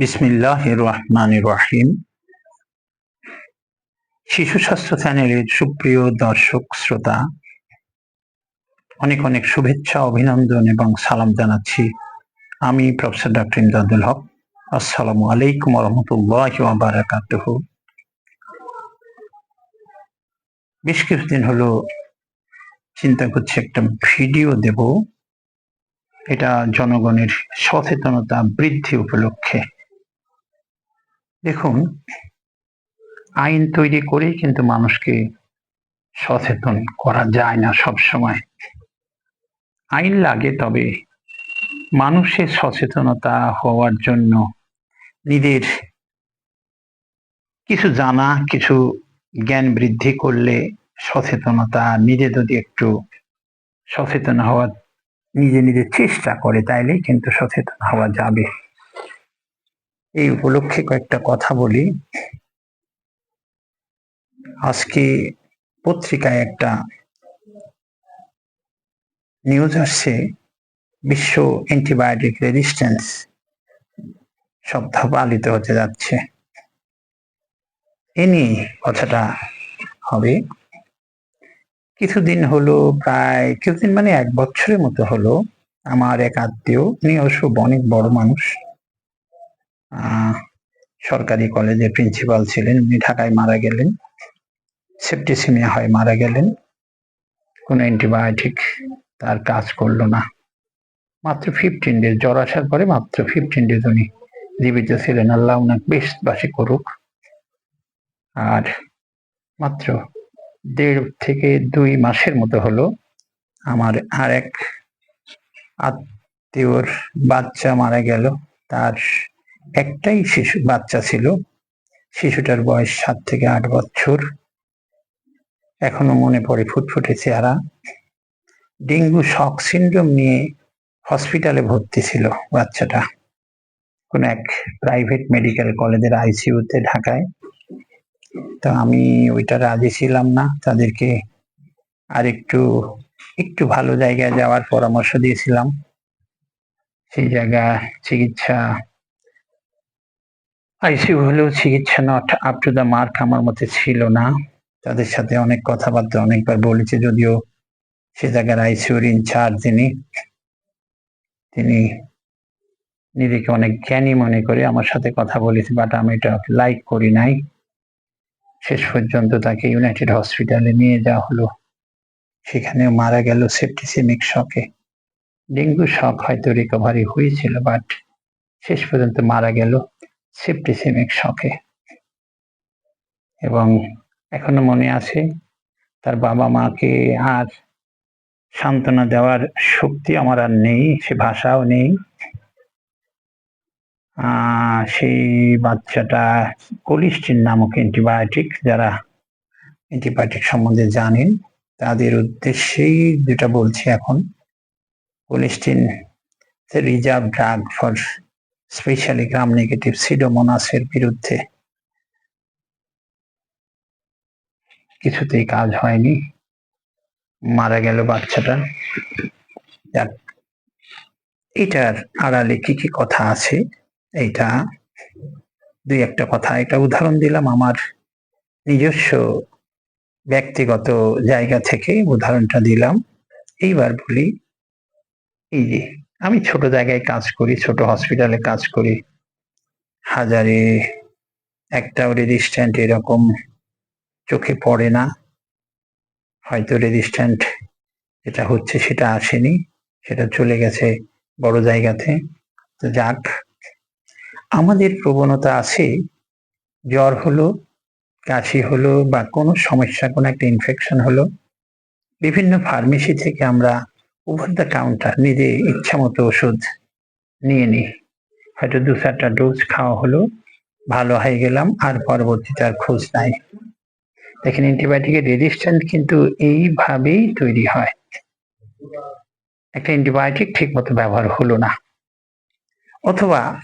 বিসমিল্লাহ রহমান রহিম শিশু স্বাস্থ্য চ্যানেলের সুপ্রিয় দর্শক, শ্রোতা, অনেক অনেক শুভেচ্ছা, অভিনন্দন এবং সালাম জানাচ্ছি আমি প্রফেসর ডক্টর ইমদাদুল হক। আসসালামু আলাইকুম রহমতুল্লাহ বারাকাতুহ বেশ কিছুদিন হলো চিন্তা করছি একটা ভিডিও দেব। এটা জনগণের সচেতনতা বৃদ্ধি উপলক্ষে। দেখুন, আইন তৈরি করেই কিন্তু মানুষকে সচেতন করা যায় না সব সময় আইন লাগে তবে মানুষের সচেতনতা হওয়ার জন্য নিজের কিছু জানা, কিছু জ্ঞান বৃদ্ধি করলে সচেতনতা নিজে যদি একটু সচেতন হওয়ার, নিজে নিজে চেষ্টা করে তাইলেই কিন্তু সচেতন হওয়া যাবে। এই উপলক্ষে কয়েকটা কথা বলি। আজকে পত্রিকায় একটা নিউজ আসছে, বিশ্ব অ্যান্টিবায়োটিক রেজিস্ট্যান্স সপ্তাহ পালিত হতে যাচ্ছে। এ নিয়ে কথাটা হবে। কিছুদিন হলো, প্রায় কিছুদিন মানে এক বছরের মতো হলো, আমার এক আত্মীয়, উনি অবশ্য অনেক বড় মানুষ সরকারি কলেজের প্রিন্সিপাল ছিলেন। উনি ঢাকায় মারা গেলেন। সেপ্টিসিমিয়া হয় মারা গেলেন। কোনো অ্যান্টিবায়োটিক তার কাজ করল না। মাত্র ফিফটিন ডেজ জ্বর আসার পরে মাত্র ফিফটিন ডেজ উনি জীবিত ছিলেন। আল্লাহ উনাকে বেশ বাসি করুক। আর মাত্র দেড় থেকে দুই মাসের মতো হলো আমার আর এক আত্মীয়র বাচ্চা মারা গেল। তার একটাই শিশু, বাচ্চা ছিল। শিশুটার বয়স সাত থেকে আট বছর। এখনও মনে পড়ে ফুটফুটে চেহারা। ডেঙ্গু শক সিন্ড্রোম নিয়ে হসপিটালে ভর্তি ছিল বাচ্চাটা। কোন এক প্রাইভেট মেডিকেল কলেজের আইসিইউতে ঢাকায়। তো আমি ওইটা রাজি ছিলাম না। তাদেরকে আর একটু একটু ভালো জায়গায় যাওয়ার পরামর্শ দিয়েছিলাম। সেই জায়গা চিকিৎসা আইসিইউ হলেও চিকিৎসা not up to the mark আমার মতে ছিল না। তাদের সাথে অনেক কথাবার্তা অনেকবার বলেছে, যদিও সে জায়গার আইসিইউর ইনচার্জ যিনি, তিনি নিজেকে অনেক জ্ঞানী মনে করে আমার সাথে কথা বলেছে বাট আমি এটা লাইক করি নাই। শেষ পর্যন্ত তাকে ইউনাইটেড হসপিটালে নিয়ে যাওয়া হলো। সেখানেও মারা গেল সেপ্টিসেমিক শকে ডেঙ্গু শক হয়তো রিকভারি হয়েছিল বাট শেষ পর্যন্ত মারা গেল। সেপ্টিসেমিক শখে এবং এখনও মনে আছে, তার বাবা মাকে আর সান্ত্বনা দেওয়ার শক্তি আমার আর নেই, সে ভাষাও নেই। সেই বাচ্চাটা কোলিস্টিন নামক অ্যান্টিবায়োটিক, যারা অ্যান্টিবায়োটিক সম্বন্ধে জানেন, তাদের উদ্দেশ্যেই যেটা বলছি এখন colistin reserve drug for specially gram negative সিডোমোনাসের বিরুদ্ধে। কিছুতেই কাজ হয়নি। মারা গেল বাচ্চাটা। যাক, এটার আড়ালে কি কি কথা আছে? এইটা দুই একটা কথা। এটা উদাহরণ দিলাম আমার নিজস্ব ব্যক্তিগত জায়গা থেকে। উদাহরণটা দিলাম। এইবার বলি এই যে আমি ছোট জায়গায় কাজ করি, ছোট হসপিটালে কাজ করি। হাজারে একটাও রেজিস্ট্যান্ট এরকম চোখে পড়ে না। হয়তো রেজিস্ট্যান্ট যেটা হচ্ছে সেটা আসেনি, সেটা চলে গেছে বড় জায়গাতে। তো যাক, আমাদের প্রবণতা আছে, জ্বর হলো, কাশি হলো বা কোনো সমস্যা, কোনো একটা ইনফেকশন হলো। বিভিন্ন ফার্মেসি থেকে আমরা ওভার দ্য কাউন্টার নিজে ইচ্ছা মতো ওষুধ নিয়ে নিই হয়তো দু চারটা ডোজ খাওয়া হলো, ভালো হয়ে গেলাম, আর পরবর্তীতে আর খোঁজ নাই। দেখেন অ্যান্টিবায়োটিকের রেজিস্ট্যান্ট কিন্তু এইভাবেই তৈরি হয়। একটা অ্যান্টিবায়োটিক ঠিক মতো ব্যবহার হলো না। অথবা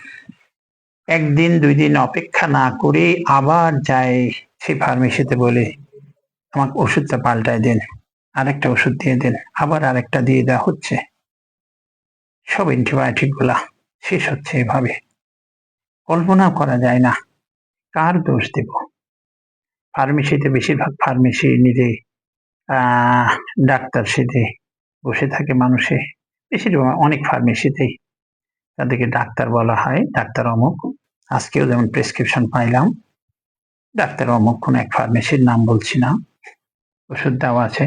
একদিন, দুই দিন অপেক্ষা না করে আবার যায় সেই ফার্মেসিতে বলে, আমাকে ওষুধটা পাল্টায় দেন। আরেকটা ওষুধ দিয়ে দেন, আবার আরেকটা দিয়ে দেওয়া হচ্ছে। সব অ্যান্টিবায়োটিকগুলা শেষ হচ্ছে এভাবে। কল্পনা করা যায় না, কার দোষ দেব? ফার্মেসিতে বেশিরভাগ ফার্মেসি নিজে ডাক্তার সেজে বসে থাকে মানুষে। বেশিরভাগ অনেক ফার্মেসিতেই তাদেরকে ডাক্তার বলা হয়, ডাক্তার অমুক। আজকেও যেমন প্রেসক্রিপশন পাইলাম, ডাক্তার অমুক, কোন এক ফার্মেসির নাম বলছি না। ওষুধ দেওয়া আছে।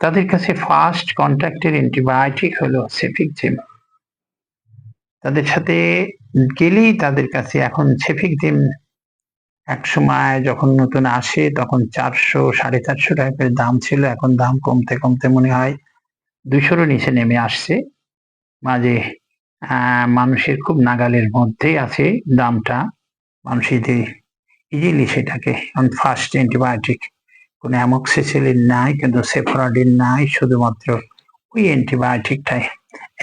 তাদের কাছে ফার্স্ট কন্ট্যাক্টের অ্যান্টিবায়োটিক হলো সেফিক সেফিকজিম তাদের সাথে গেলেই তাদের কাছে এখন সেফিক সেফিকজিম এক সময় যখন নতুন আসে তখন চারশো সাড়ে চারশো টাকা করে দাম ছিল, এখন দাম কমতে কমতে মনে হয় দুইশোরও নিচে নেমে আসছে। মাঝে মানুষের খুব নাগালের মধ্যেই আছে দামটা। মানুষ ইজিলি সেটাকে ফার্স্ট অ্যান্টিবায়োটিক কোনো অ্যামক্সিসিলিন নাই, কিন্তু সেফরাডিন নাই, শুধুমাত্র ওই অ্যান্টিবায়োটিকটাই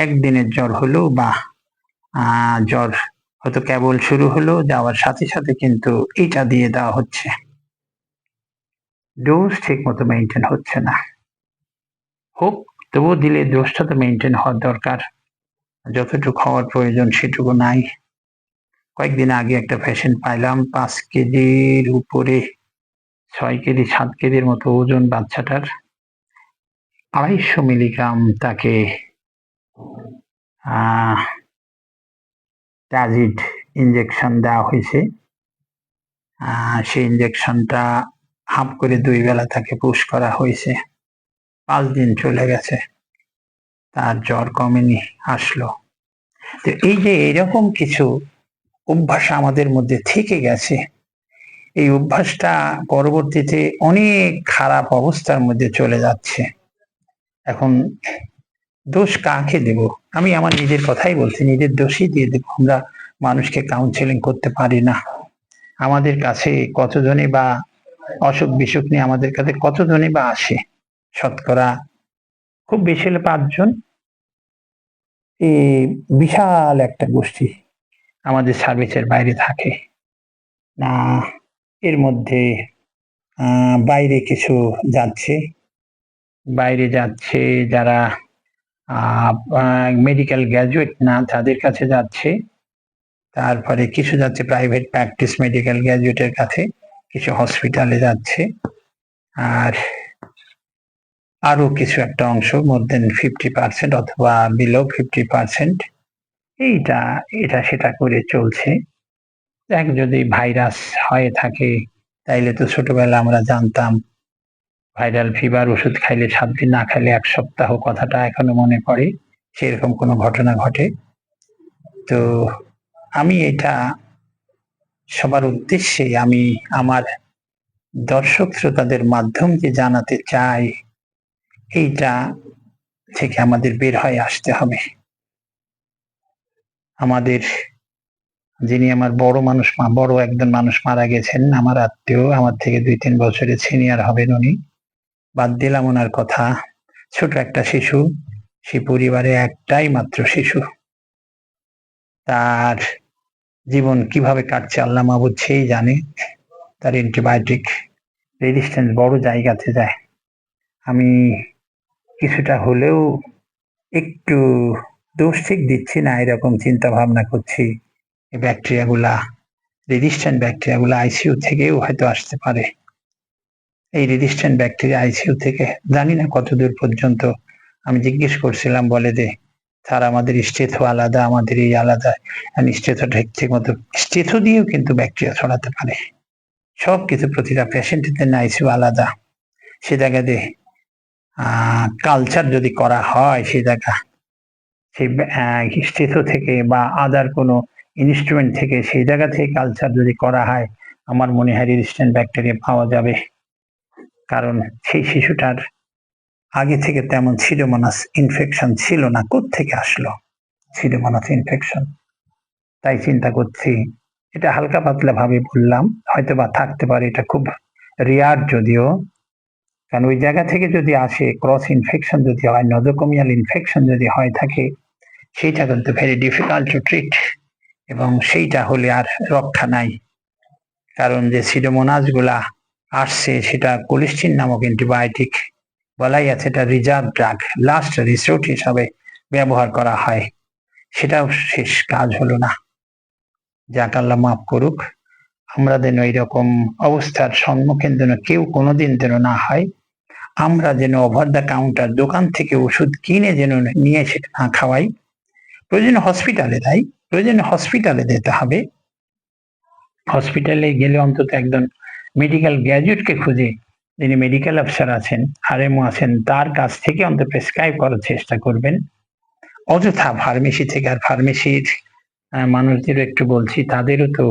একদিনের জ্বর হলো বা জ্বর হয়তো কেবল শুরু হলো, যাওয়ার সাথে সাথে কিন্তু এটা দিয়ে দেওয়া হচ্ছে। ডোজ ঠিক মতো মেনটেন হচ্ছে না। হোক, তবুও দিলে ডোজটা তো মেনটেন হওয়ার দরকার। যতটুকু হওয়ার প্রয়োজন সেটুকু নাই। কয়েকদিন আগে একটা পেশেন্ট পাইলাম, পাঁচ কেজির উপরে ছয় কেজি, সাত কেজির মতো ওজন বাচ্চাটার। আড়াইশো মিলিগ্রাম তাকে টাজিড ইঞ্জেকশন দেওয়া হয়েছে। সেই ইঞ্জেকশনটা হাফ করে দুই বেলা তাকে পুশ করা হয়েছে। পাঁচ দিন চলে গেছে। তার জ্বর কমেনি, আসলো। তো এই যে এরকম কিছু অভ্যাস আমাদের মধ্যে থেকে গেছে এই অভ্যাসটা পরবর্তীতে অনেক খারাপ অবস্থার মধ্যে চলে যাচ্ছে। এখন দোষ কাকে দেব? আমি আমার নিজের কথাই বলছি, নিজের দোষই দিয়ে দেবো। আমরা মানুষকে কাউন্সেলিং করতে পারি না। আমাদের কাছে কতজনে বা অসুখ বিসুখ নিয়ে আমাদের কাছে কতজনই বা আসে? শতকরা খুব বেশি হলে পাঁচজন। এই বিশাল একটা গোষ্ঠী আমাদের সার্ভিসের বাইরে থাকে। না এর মধ্যে বাইরে কিছু যাচ্ছে। বাইরে যাচ্ছে যারা মেডিকেল গ্র্যাজুয়েট না, তাদের কাছে যাচ্ছে। তারপরে কিছু যাচ্ছে প্রাইভেট প্র্যাকটিস মেডিকেল গ্র্যাজুয়েটের কাছে, কিছু হসপিটালে যাচ্ছে। আর আরও কিছু একটা অংশ মোর দেন ফিফটি পার্সেন্ট অথবা বিলো ফিফটি পার্সেন্ট এইটা, এটা সেটা করে চলছে। দেখ, যদি ভাইরাস হয়ে থাকে, তাইলে তো ছোটবেলা আমরা জানতাম, ভাইরাল ফিভার ওষুধ খাইলে সাত দিন না খাইলে এক সপ্তাহ কথাটা এখনও মনে পড়ে, সেরকম কোনো ঘটনা ঘটে। তো আমি এটা সবার উদ্দেশ্যে আমি আমার দর্শক শ্রোতাদের মাধ্যম যে জানাতে চাই, এইটা থেকে আমাদের বের হয়ে আসতে হবে। আমাদের যিনি আমার বড় মানুষ, মা, বড় একজন মানুষ মারা গেছেন, আমার আত্মীয়, আমার থেকে দুই তিন বছরের সিনিয়র হবেন উনি। বাদ দিলাম ওনার কথা। ছোট একটা শিশু, সে পরিবারে একটাই মাত্র শিশু। তার জীবন কীভাবে কাটছে আল্লাহ মাহবুদ সেই জানে। তার অ্যান্টিবায়োটিক রেজিস্ট্যান্স বড় জায়গাতে যায়। আমি কিছুটা হলেও একটু দোষ ঠিক দিচ্ছি না, এরকম চিন্তা ভাবনা করছি। এই ব্যাকটেরিয়াগুলা রেজিস্ট্যান্ট ব্যাকটেরিয়াগুলো আইসিইউ থেকেও হয়তো আসতে পারে। এই রেজিস্ট্যান্ট ব্যাকটেরিয়া আইসিইউ থেকে, জানি না কতদূর পর্যন্ত, আমি জিজ্ঞেস করছিলাম, বলে দে স্যার, আমাদের স্টেথো আলাদা, আমাদের এই আলাদা স্টেথো ঠিক মতো, স্টেথো দিয়েও কিন্তু ব্যাকটেরিয়া ছড়াতে পারে। সব কিছু প্রতিটা পেশেন্টের জন্য আইসিইউ আলাদা। সে জায়গাতে কালচার যদি করা হয়, সে জায়গা সেই স্টেথো থেকে বা আদার কোনো ইনস্ট্রুমেন্ট থেকে, সেই জায়গা থেকে কালচার যদি করা হয়, আমার মনে হয় রেজিস্ট্যান্ট ব্যাকটেরিয়া পাওয়া যাবে। কারণ সেই শিশুটার আগে থেকে তেমন সিডোমোনাস ইনফেকশন ছিল না থেকে আসলো সিডোমোনাস ইনফেকশন তাই চিন্তা করছি, এটা হালকা পাতলা ভাবে বললাম হয়তো বা থাকতে পারে, এটা খুব রেয়ার যদিও। কারণ ওই জায়গা থেকে যদি আসে ক্রস ইনফেকশন যদি হয় নজোকমিয়াল ইনফেকশন যদি হয় থাকে, সেইটা কিন্তু ভেরি ডিফিকাল্ট টু ট্রিট এবং সেইটা হলে আর রক্ষা নাই। কারণ যে সিডোমোনাসগুলা আসছে, সেটা কোলিস্টিন নামক অ্যান্টিবায়োটিক বলাই আছে, এটা রিজার্ভ ড্রাগ, লাস্ট রিসোর্ট হিসাবে ব্যবহার করা হয়। সেটাও শেষ কাজ হলো না। যাক, আল্লাহ মাফ করুক। আমরা যেন এইরকম অবস্থার সম্মুখীন যেন কেউ কোনোদিন যেন না হয়। আমরা যেন ওভার দ্য কাউন্টার দোকান থেকে ওষুধ কিনে যেন নিয়ে সেটা না খাওয়াই। প্রয়োজন হসপিটালে দেয় প্রয়োজনে হসপিটালে যেতে হবে। হসপিটালে গেলে অন্তত একজন মেডিকেল গ্র্যাজুয়েটকে খুঁজে, যিনি মেডিকেল অফিসার আছেন আরএমও আছেন, তার কাছ থেকে অন্তত প্রেসক্রাইব করার চেষ্টা করবেন। অযথা ফার্মেসি থেকে আর ফার্মেসির মানুষদেরও একটু বলছি, তাদেরও তো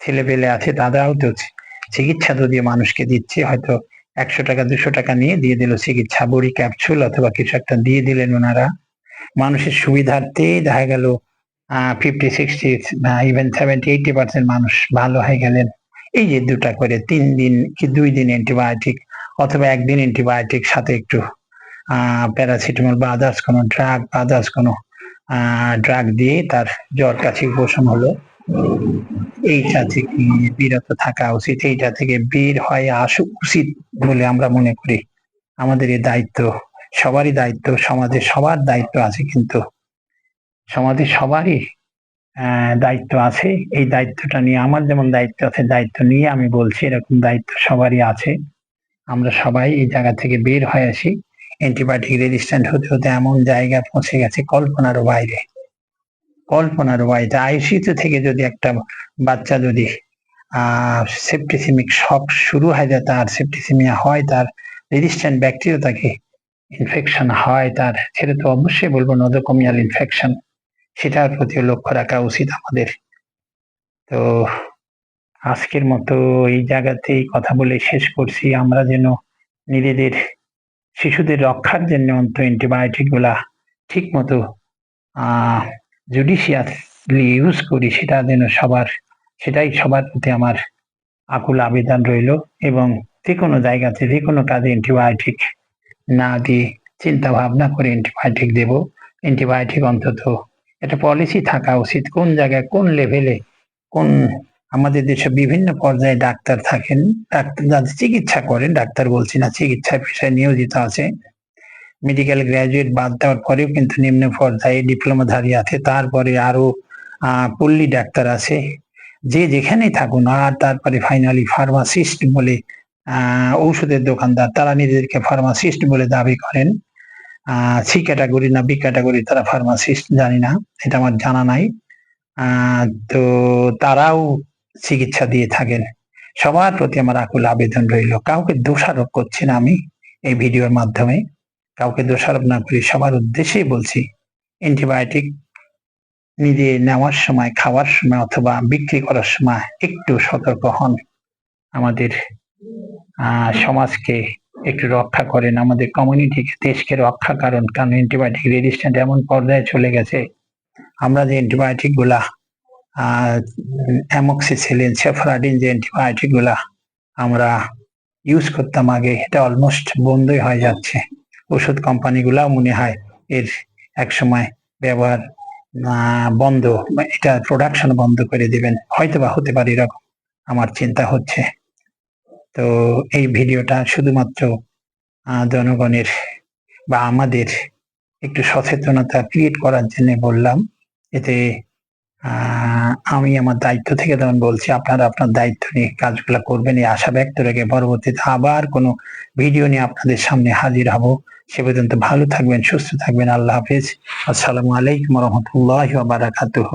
ছেলেপেলে আছে, তারাও তো চিকিৎসা যদি মানুষকে দিচ্ছে, হয়তো একশো টাকা, দুশো টাকা নিয়ে দিয়ে দিল চিকিৎসা বড়ি ক্যাপসুল অথবা কিছু একটা দিয়ে দিলেন ওনারা। মানুষের সুবিধার্থে দেখা গেল fifty sixty even seventy eighty percent মানুষ ভালো হয়ে গেলেন। এই যে দুটা করে, তিন দিন কি দুই দিন অ্যান্টিবায়োটিক অথবা একদিন অ্যান্টিবায়োটিক সাথে একটু প্যারাসিটামল বা আদার্স কোনো ড্রাগ বা আদার্স কোনো ড্রাগ দিয়ে তার জ্বর কাছে উপশম হলো। এইটা থেকে বিরত থাকা উচিত, এইটা থেকে বের হয়ে আসা উচিত বলে আমরা মনে করি। আমাদের এই দায়িত্ব, সবারই দায়িত্ব সমাজে সবার দায়িত্ব আছে কিন্তু সমাজে সবারই দায়িত্ব আছে। এই দায়িত্বটা নিয়ে, আমার যেমন দায়িত্ব আছে, দায়িত্ব নিয়ে আমি বলছি, এরকম দায়িত্ব সবারই আছে। আমরা সবাই এই জায়গা থেকে বের হয়ে আসি। অ্যান্টিবায়োটিক রেজিস্ট্যান্ট হতে হতে এমন জায়গায় পৌঁছে গেছে কল্পনার বাইরে। কল্পনারও বাইরে। আইসিইউ থেকে যদি একটা বাচ্চা যদি সেপ্টিসিমিক শক শুরু হয়ে যায় তার সেপ্টিসিমিয়া হয়, তার রেজিস্ট্যান্ট ব্যাকটেরিয়া তাকে ইনফেকশন হয়, তার, সেটা তো অবশ্যই বলব নদকমিয়াল ইনফেকশন সেটার প্রতি লক্ষ্য রাখা উচিত আমাদের। তো আজকের মতো এই জায়গাতেই কথা বলে শেষ করছি। আমরা যেন নিজেদের শিশুদের রক্ষার জন্য অন্ত অ্যান্টিবায়োটিকগুলা ঠিক মতো জুডিশিয়াসলি ইউজ করি, সেটা যেন সবার, সেটাই সবার প্রতি আমার আকুল আবেদন রইল এবং যে কোনো জায়গাতে যে কোনো কাজে অ্যান্টিবায়োটিক না দিয়ে চিন্তা ভাবনা করে অ্যান্টিবায়োটিক দেব। অ্যান্টিবায়োটিক অন্তত একটা পলিসি থাকা উচিত। কোন জায়গায়, কোন লেভেলে কোন আমাদের দেশে বিভিন্ন পর্যায়ে ডাক্তার থাকেন, ডাক্তার যাদের চিকিৎসা করেন, ডাক্তার বলছি না, চিকিৎসা পেশায় নিয়োজিত আছে। মেডিকেল গ্র্যাজুয়েট বাদ দেওয়ার পরেও কিন্তু নিম্ন পর্যায়ে ডিপ্লোমাধারী আছে। তারপরে আরও পল্লী ডাক্তার আছে। যে যেখানেই থাকুন, আর তারপরে ফাইনালি ফার্মাসিস্ট বলে ঔষধের দোকানদার, তারা নিজেদেরকে ফার্মাসিস্ট বলে দাবি করেন। সি ক্যাটাগরি না বি ক্যাটাগরি তারা ফার্মাসিস্ট জানি না, এটা আমার জানা নাই। তো তারাও চিকিৎসা দিয়ে থাকেন। সবার প্রতি আমার আকুল আবেদন রইল। কাউকে দোষারোপ করছি না আমি এই ভিডিওর মাধ্যমে। কাউকে দোষারোপ না করি, সবার উদ্দেশ্যেই বলছি অ্যান্টিবায়োটিক নিজে নেওয়ার সময়, খাওয়ার সময় অথবা বিক্রি করার সময় একটু সতর্ক হন। আমাদের সমাজকে একটু রক্ষা করেন। আমাদের কমিউনিটিকে দেশকে রক্ষা কারণ কারণ অ্যান্টিবায়োটিক রেজিস্ট্যান্ট এমন পর্যায়ে চলে গেছে। আমরা যে অ্যান্টিবায়োটিকগুলা অ্যামক্সিসিলিন সেফারাডিন যে অ্যান্টিবায়োটিকগুলা আমরা ইউজ করতাম আগে, এটা অলমোস্ট বন্ধই হয়ে যাচ্ছে। ওষুধ কোম্পানিগুলাও মনে হয় এর এক সময় ব্যবহার বন্ধ, এটা প্রোডাকশন বন্ধ করে দিবেন। হয়তো বা হতে পারে এরকম। আমার চিন্তা হচ্ছে। তো এই ভিডিওটা শুধুমাত্র জনগণের বা আমাদের একটু সচেতনতা ক্রিয়েট করার জন্য বললাম। এতে আমি আমার দায়িত্ব থেকে যেমন বলছি, আপনারা আপনার দায়িত্ব নিয়ে কাজগুলো করবেন। এই আশা ব্যক্ত রেখে পরবর্তীতে আবার কোনো ভিডিও নিয়ে আপনাদের সামনে হাজির হব। সে পর্যন্ত ভালো থাকবেন, সুস্থ থাকবেন। আল্লাহ হাফিজ। আসসালামু আলাইকুম রহমতুল্লাহ বারাকাতুহ।